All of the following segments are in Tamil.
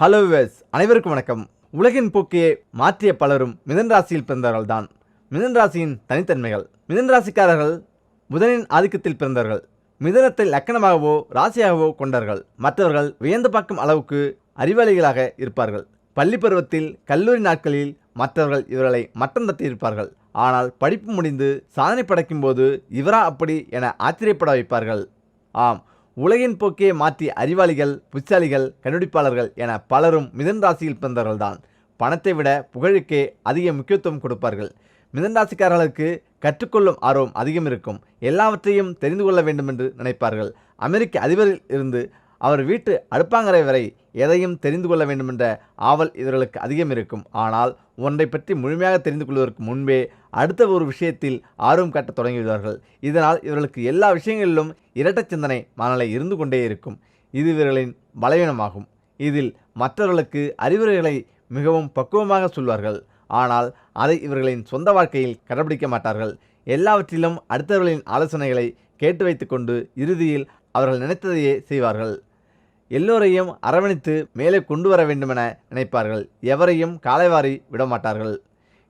ஹலோ விவேஸ் அனைவருக்கும் வணக்கம். உலகின் போக்கையே மாற்றிய பலரும் மிதன் ராசியில் பிறந்தவர்கள் தான் மிதன் ராசியின் தனித்தன்மைகள். மிதன் ராசிக்காரர்கள் புதனின் ஆதிக்கத்தில் பிறந்தவர்கள். மிதனத்தை லக்கணமாகவோ ராசியாகவோ கொண்டார்கள் மற்றவர்கள் வியந்து பார்க்கும் அளவுக்கு அறிவாளிகளாக இருப்பார்கள். பள்ளி பருவத்தில் கல்லூரி நாட்களில் மற்றவர்கள் இவர்களை மட்டம் தட்டியிருப்பார்கள் ஆனால் படிப்பு முடிந்து சாதனை படைக்கும் போது இவரா அப்படி என ஆச்சரியப்பட வைப்பார்கள். ஆம் உலகின் போக்கே மாற்றி அறிவாளிகள் புத்திசாலிகள் கண்டுபிடிப்பாளர்கள் என பலரும் மிதன் ராசியில் பிறந்தவர்கள்தான். பணத்தை விட புகழுக்கே அதிக முக்கியத்துவம் கொடுப்பார்கள். மிதன் ராசிக்காரர்களுக்கு கற்றுக்கொள்ளும் ஆர்வம் அதிகம் இருக்கும். எல்லாவற்றையும் தெரிந்து கொள்ள வேண்டும் என்று நினைப்பார்கள். அமெரிக்க அதிபரில் இருந்து அவர் வீட்டு அடுப்பாங்கரை வரை எதையும் தெரிந்து கொள்ள வேண்டுமென்ற ஆவல் இவர்களுக்கு அதிகம் இருக்கும். ஆனால் ஒன்றை பற்றி முழுமையாக தெரிந்து கொள்வதற்கு முன்பே அடுத்த ஒரு விஷயத்தில் ஆர்வம் காட்டத் தொடங்கிவிடுவார்கள். இதனால் இவர்களுக்கு எல்லா விஷயங்களிலும் இரட்ட சிந்தனை மனநிலை இருந்து கொண்டே இருக்கும். இது இவர்களின் பலவீனமாகும். இதில் மற்றவர்களுக்கு அறிவுரைகளை மிகவும் பக்குவமாக சொல்வார்கள். ஆனால் அதை இவர்களின் சொந்த வாழ்க்கையில் கடைபிடிக்க மாட்டார்கள். எல்லாவற்றிலும் அடுத்தவர்களின் ஆலோசனைகளை கேட்டு வைத்துக்கொண்டு இறுதியில் அவர்கள் நினைத்ததையே செய்வார்கள். எல்லோரையும் அரவணைத்து மேலே கொண்டு வர வேண்டுமென நினைப்பார்கள். எவரையும் காலைவாரி விடமாட்டார்கள்.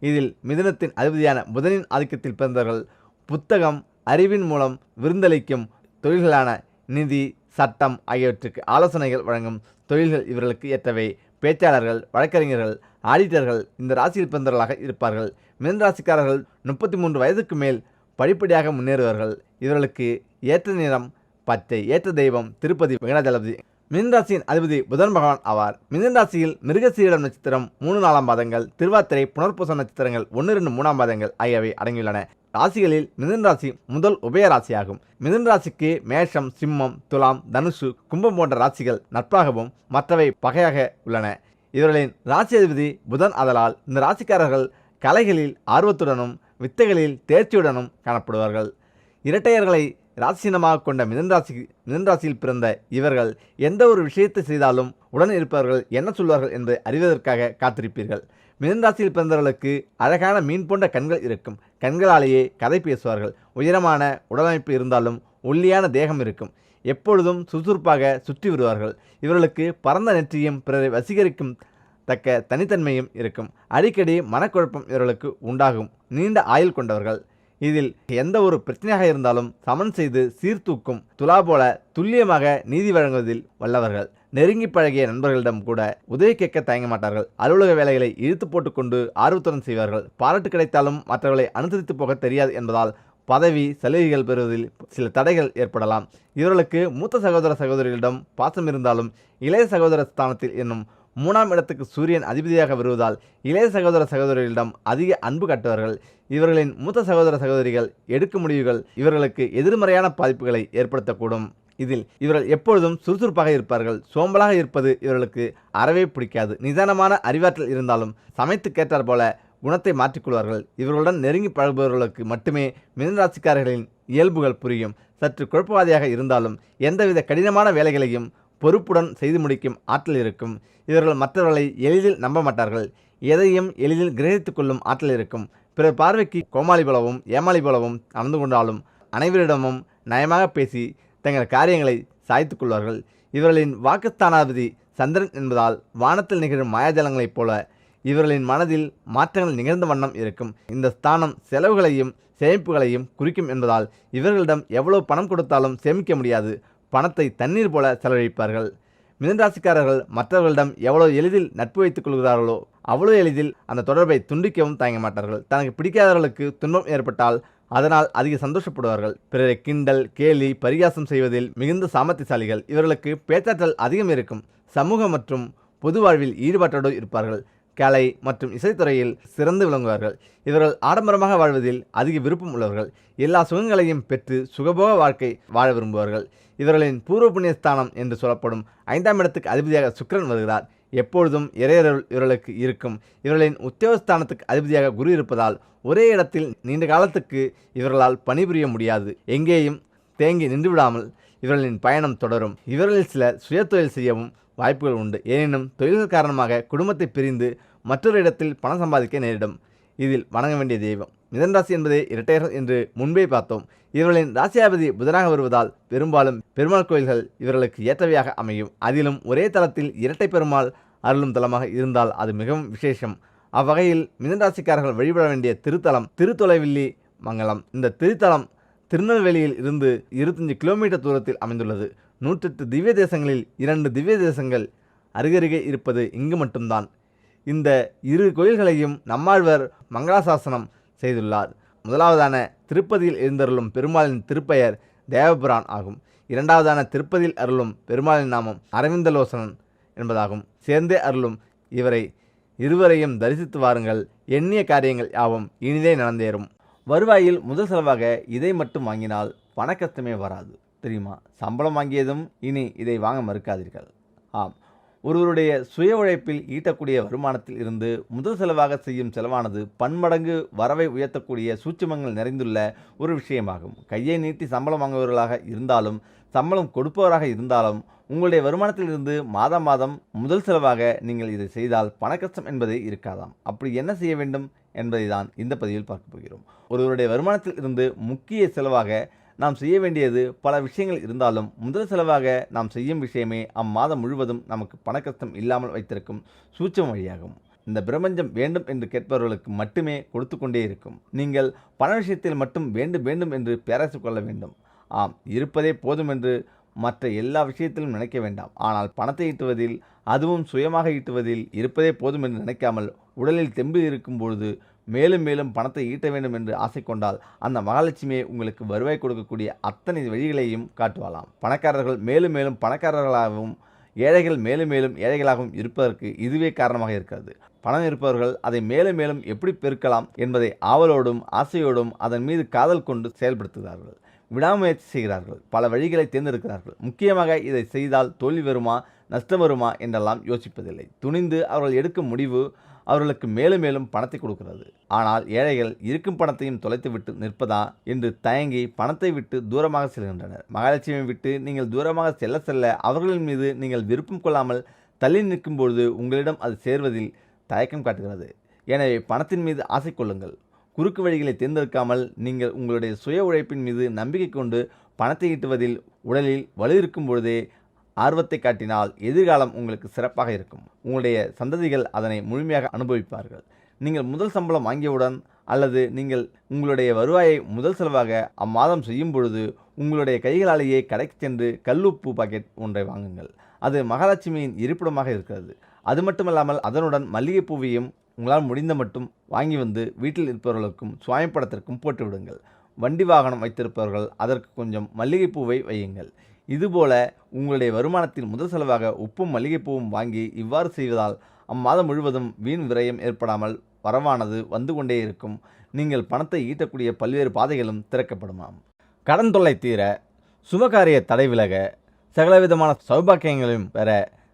இதில் மிதுனத்தின் அதிபதியான புதனின் ஆதிக்கத்தில் பிறந்தவர்கள் புத்தகம் அறிவின் மூலம் விருந்தளிக்கும் தொழில்களான நிதி சட்டம் ஆகியவற்றுக்கு ஆலோசனைகள் வழங்கும் தொழில்கள் இவர்களுக்கு ஏற்றவை. பேச்சாளர்கள் வழக்கறிஞர்கள் ஆடிட்டர்கள் இந்த ராசியில் பிறந்தவர்களாக இருப்பார்கள். மிதன் ராசிக்காரர்கள் முப்பத்தி மூன்று வயதுக்கு மேல் படிப்படியாக முன்னேறுவார்கள். இவர்களுக்கு ஏற்ற நிறம் பச்சை ஏற்ற தெய்வம் திருப்பதி வெங்கடாஜலபதி மிதன்ராசியின் அதிபதி புதன் பகவான் ஆவார். மிதன் ராசியில் மிருகசீரிடம் நட்சத்திரம் மூணு நாலாம் பாதங்கள் திருவாத்திரை புனர்பூச நட்சத்திரங்கள் ஒன்று ரெண்டு மூணாம் பாதங்கள் ஆகியவை அடங்கியுள்ளன. ராசிகளில் மிதன் ராசி முதல் உபய ராசியாகும். மிதன் ராசிக்கு மேஷம் சிம்மம் துலாம் தனுசு கும்பம் போன்ற ராசிகள் நட்பாகவும் மற்றவை பகையாக உள்ளன. இவர்களின் ராசி அதிபதி புதன் அதலால் இந்த ராசிக்காரர்கள் கலைகளில் ஆர்வத்துடனும் வித்தைகளில் தேர்ச்சியுடனும் காணப்படுவார்கள். இரட்டையர்களை ராசினமாக கொண்ட மிதன்ராசி மிதன்ராசியில் பிறந்த இவர்கள் எந்த ஒரு விஷயத்தை செய்தாலும் உடன் இருப்பவர்கள் என்ன சொல்வார்கள் என்பதை அறிவதற்காக காத்திருப்பீர்கள். மிதன்ராசியில் பிறந்தவர்களுக்கு அழகான மீன் போன்ற கண்கள் இருக்கும். கண்களாலேயே கதை பேசுவார்கள். உயரமான உடலமைப்பு இருந்தாலும் ஒல்லியான தேகம் இருக்கும். எப்பொழுதும் சுறுசுறுப்பாக சுற்றி வருவார்கள். இவர்களுக்கு பரந்த நெற்றியும் பிறரை வசீகரிக்கும் தக்க தனித்தன்மையும் இருக்கும். அடிக்கடி மனக்குழப்பம் இவர்களுக்கு உண்டாகும். நீண்ட ஆயுள் கொண்டவர்கள். இதில் எந்த ஒரு பிரச்சனையாக இருந்தாலும் சமன் செய்து சீர்தூக்கும் துலா போல துல்லியமாக நீதி வழங்குவதில் வல்லவர்கள். நெருங்கி பழகிய நண்பர்களிடம் கூட உதவி கேட்க தயங்க மாட்டார்கள். அலுவலக வேலைகளை இழுத்து போட்டுக்கொண்டு ஆர்வத்துடன் செய்வார்கள். பாராட்டு கிடைத்தாலும் மற்றவர்களை அனுசரித்து போக தெரியாது என்பதால் பதவி சலுகைகள் பெறுவதில் சில தடைகள் ஏற்படலாம். இவர்களுக்கு மூத்த சகோதர சகோதரிகளிடம் பாசம் இருந்தாலும் இளைய சகோதர ஸ்தானத்தில் என்னும் மூணாம் இடத்துக்கு சூரியன் அதிபதியாக வருவதால் இளைய சகோதர சகோதரிகளிடம் அதிக அன்பு கட்டுவார்கள். இவர்களின் மூத்த சகோதர சகோதரிகள் எடுக்கும் முடிவுகள் இவர்களுக்கு எதிர்மறையான பாதிப்புகளை ஏற்படுத்தக்கூடும். இதில் இவர்கள் எப்பொழுதும் சுறுசுறுப்பாக இருப்பார்கள். சோம்பலாக இருப்பது இவர்களுக்கு அறவே பிடிக்காது. நிதானமான அறிவாற்றல் இருந்தாலும் சமைத்து கேட்டார் போல குணத்தை மாற்றிக்கொள்வார்கள் இவர்களுடன் நெருங்கி பழகுபவர்களுக்கு மட்டுமே மிதனராசிக்காரர்களின் இயல்புகள் புரியும். சற்று குழப்பவாதியாக இருந்தாலும் எந்தவித கடினமான வேலைகளையும் பொறுப்புடன் செய்து முடிக்கும் ஆற்றல் இருக்கும். இவர்கள் மற்றவர்களை எளிதில் நம்ப மாட்டார்கள். எதையும் எளிதில் கிரகித்துக் கொள்ளும் ஆற்றல் இருக்கும். பிறர் பார்வைக்கு கோமாளி போலவும் ஏமாளி போலவும் நடந்து கொண்டாலும் அனைவரிடமும் நயமாக பேசி தங்கள் காரியங்களை சாய்த்து கொள்வார்கள். இவர்களின் வாக்குஸ்தானாதிபதி சந்திரன் என்பதால் வானத்தில் நிகழும் மாயாஜலங்களைப் போல இவர்களின் மனதில் மாற்றங்கள் நிகழ்ந்த வண்ணம் இருக்கும். இந்த ஸ்தானம் செலவுகளையும் சேமிப்புகளையும் குறிக்கும் என்பதால் இவர்களிடம் எவ்வளவு பணம் கொடுத்தாலும் சேமிக்க முடியாது. பணத்தை தண்ணீர் போல செலவழிப்பார்கள். மிதன்ராசிக்காரர்கள் மற்றவர்களிடம் எவ்வளோ எளிதில் நட்பு வைத்துக் கொள்கிறார்களோ அவ்வளோ எளிதில் அந்த தொடர்பை துண்டிக்கவும் தயங்க மாட்டார்கள். தனக்கு பிடிக்காதவர்களுக்கு துன்பம் ஏற்பட்டால் அதனால் அதிக சந்தோஷப்படுவார்கள். பிறரை கிண்டல் கேலி பரிகாசம் செய்வதில் மிகுந்த சாமர்த்தியசாலிகள். இவர்களுக்கு பேச்சாற்றல் அதிகம் இருக்கும். சமூக மற்றும் பொது வாழ்வில் ஈடுபாட்டோடு இருப்பார்கள். கலை மற்றும் இசைத்துறையில் சிறந்து விளங்குவார்கள். இவர்கள் ஆடம்பரமாக வாழ்வதில் அதிக விருப்பம் உள்ளவர்கள். எல்லா சுகங்களையும் பெற்று சுகபோக வாழ்க்கை வாழ விரும்புவார்கள். இவர்களின் பூர்வ புண்ணியஸ்தானம் என்று சொல்லப்படும் ஐந்தாம் இடத்துக்கு அதிபதியாக சுக்கிரன் வருகிறார். எப்பொழுதும் இறையருள் இவர்களுக்கு இருக்கும். இவர்களின் உத்தியோகஸ்தானத்துக்கு அதிபதியாக குரு இருப்பதால் ஒரே இடத்தில் நீண்ட காலத்துக்கு இவர்களால் பணிபுரிய முடியாது. எங்கேயும் தேங்கி நின்றுவிடாமல் இவர்களின் பயணம் தொடரும். இவர்களில் சிலர் சுயதொழில் செய்யவும் வாய்ப்புகள் உண்டு. எனினும் தொழில்கள் காரணமாக குடும்பத்தை பிரிந்து மற்றொரு இடத்தில் பணம் சம்பாதிக்க நேரிடும். இதில் வணங்க வேண்டிய தெய்வம். மிதன் ராசி என்பதே இரட்டையர் என்று முன்பே பார்த்தோம். இவர்களின் ராசியாபதி புதனாக வருவதால் பெரும்பாலும் பெருமாள் கோயில்கள் இவர்களுக்கு ஏற்றவையாக அமையும். அதிலும் ஒரே தளத்தில் இரட்டை பெருமாள் அருளும் தலமாக இருந்தால் அது மிகவும் விசேஷம். அவ்வகையில் மிதனராசிக்காரர்கள் வழிபட வேண்டிய திருத்தலம் திருத்தொலைவில்லி மங்கலம். இந்த திருத்தலம் திருநெல்வேலியில் இருந்து இருபத்தஞ்சு கிலோமீட்டர் தூரத்தில் அமைந்துள்ளது. நூற்றெட்டு திவ்ய தேசங்களில் இரண்டு திவ்ய தேசங்கள் அருகருகே இருப்பது இங்கு மட்டும்தான். இந்த இரு கோயில்களையும் நம்மாழ்வர் மங்களாசாசனம் செய்துள்ளார். முதலாவதான திருப்பதியில் எழுந்தருளும் பெருமாளின் திருப்பெயர் தேவபுரான் ஆகும். இரண்டாவதான திருப்பதியில் அருளும் பெருமாளின் நாமம் அரவிந்தலோசனன் என்பதாகும். சேர்ந்தே அருளும் இவரை இருவரையும் தரிசித்து வாருங்கள். எண்ணிய காரியங்கள் யாவும் இனிதே நடந்தேறும். வருவாயில் முதல் செலவாக இதை மட்டும் வாங்கினால் பணக்கஷ்டமே வராது. தெரியுமா? சம்பளம் வாங்கியதும் இனி இதை வாங்க மறுக்காதீர்கள். ஆம். ஒருவருடைய சுய உழைப்பில் ஈட்டக்கூடிய வருமானத்தில் இருந்து முதல் செலவாக செய்யும் செலவானது பன்மடங்கு வரவை உயர்த்தக்கூடிய சூட்சமங்கள் நிறைந்துள்ள ஒரு விஷயமாகும். கையை நீட்டி சம்பளம் வாங்குபவர்களாக இருந்தாலும் சம்பளம் கொடுப்பவராக இருந்தாலும் உங்களுடைய வருமானத்திலிருந்து மாதம் மாதம் முதல் செலவாக நீங்கள் இதை செய்தால் பணக்கஷ்டம் என்பதே இருக்காதாம். அப்படி என்ன செய்ய வேண்டும் என்பதை தான் இந்த பதிவில் பார்க்க போகிறோம். ஒருவருடைய வருமானத்தில் இருந்து முக்கிய செலவாக நாம் செய்ய வேண்டியது பல விஷயங்கள் இருந்தாலும் முதல் செலவாக நாம் செய்யும் விஷயமே அம்மாதம் முழுவதும் நமக்கு பணக்கஷ்டம் இல்லாமல் வைத்திருக்கும் சூட்சம் வழியாகும். இந்த பிரபஞ்சம் வேண்டும் என்று கேட்பவர்களுக்கு மட்டுமே கொடுத்து கொண்டே இருக்கும். நீங்கள் பண விஷயத்தில் மட்டும் வேண்டும் வேண்டும் என்று பேராசை கொள்ள வேண்டும். ஆம் இருப்பதே போதும் என்று மற்ற எல்லா விஷயத்திலும் நினைக்க வேண்டாம். ஆனால் பணத்தை ஈட்டுவதில் அதுவும் சுயமாக ஈட்டுவதில் இருப்பதே போதும் என்று நினைக்காமல் உடலில் தெம்பு இருக்கும் பொழுது மேலும் மேலும் பணத்தை ஈட்ட வேண்டும் என்று ஆசை கொண்டால் அந்த மகாலட்சுமியை உங்களுக்கு வருவாய் கொடுக்கக்கூடிய அத்தனை வழிகளையும் காட்டுவாளாம். பணக்காரர்கள் மேலும் மேலும் பணக்காரர்களாகவும் ஏழைகள் மேலும் மேலும் ஏழைகளாகவும் இருப்பதற்கு இதுவே காரணமாக இருக்கிறது. பணம் இருப்பவர்கள் அதை மேலும் மேலும் எப்படி பெருக்கலாம் என்பதை ஆவலோடும் ஆசையோடும் அதன் மீது காதல் கொண்டு செயல்படுத்துகிறார்கள். விடாமுயற்சி செய்கிறார்கள். பல வழிகளை தேர்ந்தெடுக்கிறார்கள். முக்கியமாக இதை செய்தால் தோல்வி வருமா நஷ்டம் வருமா என்றெல்லாம் யோசிப்பதில்லை. துணிந்து அவர்கள் எடுக்கும் முடிவு அவர்களுக்கு மேலும் மேலும் பணத்தை கொடுக்கிறது. ஆனால் ஏழைகள் இருக்கும் பணத்தையும் தொலைத்துவிட்டு நிற்பதா என்று தயங்கி பணத்தை விட்டு தூரமாக செல்கின்றனர். மகாலட்சுமியை விட்டு நீங்கள் தூரமாக செல்ல செல்ல அவர்களின் மீது நீங்கள் விருப்பம் கொள்ளாமல் தள்ளி நிற்கும் பொழுது உங்களிடம் அது சேர்வதில் தயக்கம் காட்டுகிறது. எனவே பணத்தின் மீது ஆசை கொள்ளுங்கள். குறுக்கு வழிகளை தேர்ந்தெடுக்காமல் நீங்கள் உங்களுடைய சுய உழைப்பின் மீது நம்பிக்கை கொண்டு பணத்தை ஈட்டுவதில் உடலில் வலு இருக்கும் பொழுதே ஆர்வத்தை காட்டினால் எதிர்காலம் உங்களுக்கு சிறப்பாக இருக்கும். உங்களுடைய சந்ததிகள் அதனை முழுமையாக அனுபவிப்பார்கள். நீங்கள் முதல் சம்பளம் வாங்கியவுடன் அல்லது நீங்கள் உங்களுடைய வருவாயை முதல் செலவாக அம்மாதம் செய்யும் பொழுது உங்களுடைய கைகளாலேயே கடைக்கு சென்று கல்லுப்பு பாக்கெட் ஒன்றை வாங்குங்கள். அது மகாலட்சுமியின் இருப்பிடமாக இருக்கிறது. அது மட்டுமல்லாமல் அதனுடன் மல்லிகைப்பூவையும் உங்களால் முடிந்த மட்டும் வாங்கி வந்து வீட்டில் இருப்பவர்களுக்கும் சுவாமிப்படத்திற்கும் போட்டுவிடுங்கள். போட்டு விடுங்கள் வண்டி வாகனம் வைத்திருப்பவர்கள் அதற்கு கொஞ்சம் மல்லிகைப்பூவை வையுங்கள். இதுபோல உங்களுடைய வருமானத்தில் முதல் செலவாக உப்பும் மல்லிகைப்பூவும் வாங்கி இவ்வாறு செய்வதால் அம்மாதம் முழுவதும் வீண் விரயம் ஏற்படாமல் வரவானது வந்து கொண்டே இருக்கும். நீங்கள் பணத்தை ஈட்டக்கூடிய பல்வேறு பாதைகளும் திறக்கப்படுமாம். கடன் தொல்லை தீர சுபகாரிய தடை விலக சகலவிதமான சௌபாக்கியங்களையும் பெற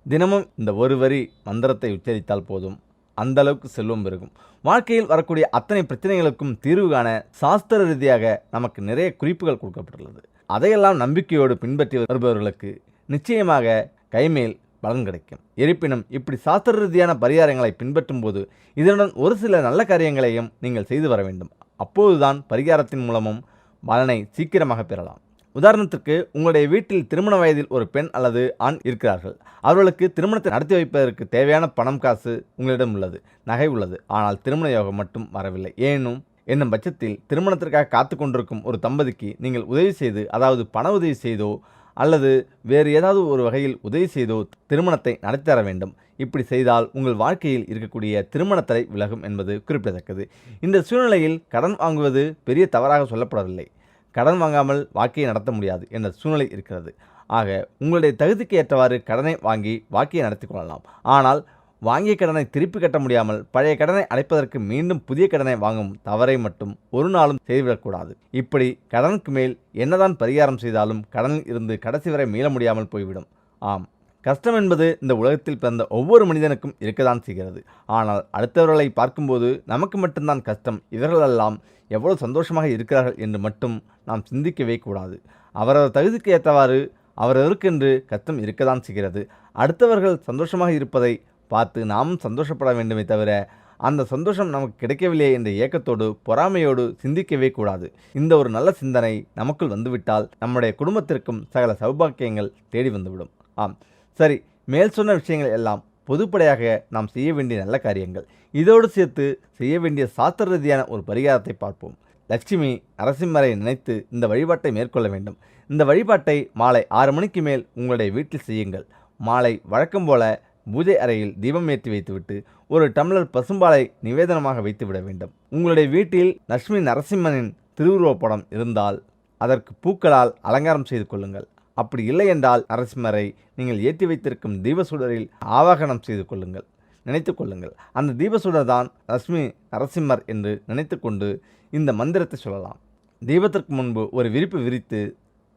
தினமும் இந்த ஒரு வரி மந்திரத்தை உச்சரித்தால் போதும். அந்த அளவுக்கு செல்வம் பெருகும். வாழ்க்கையில் வரக்கூடிய அத்தனை பிரச்சனைகளுக்கும் தீர்வு காண சாஸ்திர ரீதியாக நமக்கு நிறைய குறிப்புகள் கொடுக்கப்பட்டுள்ளது. அதையெல்லாம் நம்பிக்கையோடு பின்பற்றி வருபவர்களுக்கு நிச்சயமாக கைமேல் பலன் கிடைக்கும். இருப்பினும் இப்படி சாஸ்திர ரீதியான பரிகாரங்களை பின்பற்றும் போது இதனுடன் ஒரு சில நல்ல காரியங்களையும் நீங்கள் செய்து வர வேண்டும். அப்போதுதான் பரிகாரத்தின் மூலமும் பலனை சீக்கிரமாக பெறலாம். உதாரணத்திற்கு உங்களுடைய வீட்டில் திருமண வயதில் ஒரு பெண் அல்லது ஆண் இருக்கிறார்கள். அவர்களுக்கு திருமணத்தை நடத்தி வைப்பதற்கு தேவையான பணம் காசு உங்களிடம் உள்ளது நகை உள்ளது. ஆனால் திருமண யோகம் மட்டும் வரவில்லை. ஏனும் என்னும் பட்சத்தில் திருமணத்திற்காக காத்து கொண்டிருக்கும் ஒரு தம்பதிக்கு நீங்கள் உதவி செய்து அதாவது பண உதவி செய்தோ அல்லது வேறு ஏதாவது ஒரு வகையில் உதவி செய்தோ திருமணத்தை நடத்தி தர வேண்டும். இப்படி செய்தால் உங்கள் வாழ்க்கையில் இருக்கக்கூடிய திருமண தடை விலகும் என்பது குறிப்பிடத்தக்கது. இந்த சூழ்நிலையில் கடன் வாங்குவது பெரிய தவறாக சொல்லப்படவில்லை. கடன் வாங்காமல் வாழ்க்கையை நடத்த முடியாது என்ற சூழ்நிலை இருக்கிறது. ஆக உங்களுடைய தகுதிக்கு ஏற்றவாறு கடனை வாங்கி வாழ்க்கையை நடத்தி கொள்ளலாம். ஆனால் வாங்கிய கடனை திருப்பி கட்ட முடியாமல் பழைய கடனை அடைப்பதற்கு மீண்டும் புதிய கடனை வாங்கும் தவறை மட்டும் ஒரு நாளும் செய்துவிடக்கூடாது. இப்படி கடனுக்கு மேல் என்னதான் பரிகாரம் செய்தாலும் கடனில் இருந்து கடைசி வரை மீள முடியாமல் போய்விடும். ஆம் கஷ்டம் என்பது இந்த உலகத்தில் பிறந்த ஒவ்வொரு மனிதனுக்கும் இருக்கதான் செய்கிறது. ஆனால் அடுத்தவர்களை பார்க்கும்போது நமக்கு மட்டும்தான் கஷ்டம் இவர்களெல்லாம் எவ்வளவு சந்தோஷமாக இருக்கிறார்கள் என்று மட்டும் நாம் சிந்திக்கவே கூடாது. அவரவர் தகுதிக்கு ஏற்றவாறு அவரவருக்கென்று கஷ்டம் இருக்கதான் செய்கிறது. அடுத்தவர்கள் சந்தோஷமாக இருப்பதை பார்த்து நாமும் சந்தோஷப்பட வேண்டுமே தவிர அந்த சந்தோஷம் நமக்கு கிடைக்கவில்லையே என்ற ஏக்கத்தோடு பொறாமையோடு சிந்திக்கவே கூடாது. இந்த ஒரு நல்ல சிந்தனை நமக்குள் வந்துவிட்டால் நம்முடைய குடும்பத்திற்கும் சகல சௌபாக்கியங்கள் தேடி வந்துவிடும். ஆம். சரி மேல் சொன்ன விஷயங்கள் எல்லாம் பொதுப்படையாக நாம் செய்ய வேண்டிய நல்ல காரியங்கள். இதோடு சேர்த்து செய்ய வேண்டிய சாஸ்திர ரீதியான ஒரு பரிகாரத்தை பார்ப்போம். லட்சுமி நரசிம்மரை நினைத்து இந்த வழிபாட்டை மேற்கொள்ள வேண்டும். இந்த வழிபாட்டை மாலை ஆறு மணிக்கு மேல் உங்களுடைய வீட்டில் செய்யுங்கள். மாலை வழக்கம் போல பூஜை அறையில் தீபம் ஏற்றி வைத்துவிட்டு ஒரு டம்ளர் பசும்பாலை நிவேதனமாக வைத்துவிட வேண்டும். உங்களுடைய வீட்டில் லட்சுமி நரசிம்மனின் திருவுருவப் படம் இருந்தால் அதற்கு பூக்களால் அலங்காரம் செய்து கொள்ளுங்கள். அப்படி இல்லை என்றால் நரசிம்மரை நீங்கள் ஏற்றி வைத்திருக்கும் தீபசுடரில் ஆவாகனம் செய்து கொள்ளுங்கள். நினைத்து கொள்ளுங்கள். அந்த தீபசுடர் தான் லட்சுமி நரசிம்மர் என்று நினைத்து கொண்டு இந்த மந்திரத்தை சொல்லலாம். தீபத்திற்கு முன்பு ஒரு விரிப்பு விரித்து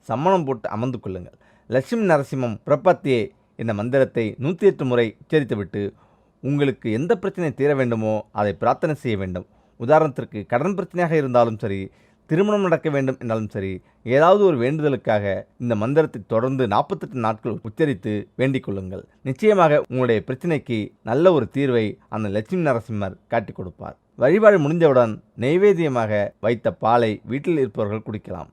சம்மணம் போட்டு அமர்ந்து கொள்ளுங்கள். லட்சுமி நரசிம்மம் பிரபத்தியே இந்த மந்திரத்தை நூற்றி எட்டு முறை உச்சரித்துவிட்டு உங்களுக்கு எந்த பிரச்சனை தீர வேண்டுமோ அதை பிரார்த்தனை செய்ய வேண்டும். உதாரணத்திற்கு கடன் பிரச்சனையாக இருந்தாலும் சரி திருமணம் நடக்க வேண்டும் என்றாலும் சரி ஏதாவது ஒரு வேண்டுதலுக்காக இந்த மந்திரத்தை தொடர்ந்து நாற்பத்தெட்டு நாட்கள் உச்சரித்து வேண்டிக் கொள்ளுங்கள். நிச்சயமாக உங்களுடைய பிரச்சனைக்கு நல்ல ஒரு தீர்வை அந்த லட்சுமி நரசிம்மர் காட்டிக் கொடுப்பார். வழிபாடு முடிந்தவுடன் நெய்வேத்தியமாக வைத்த பாலை வீட்டில் இருப்பவர்கள் குடிக்கலாம்.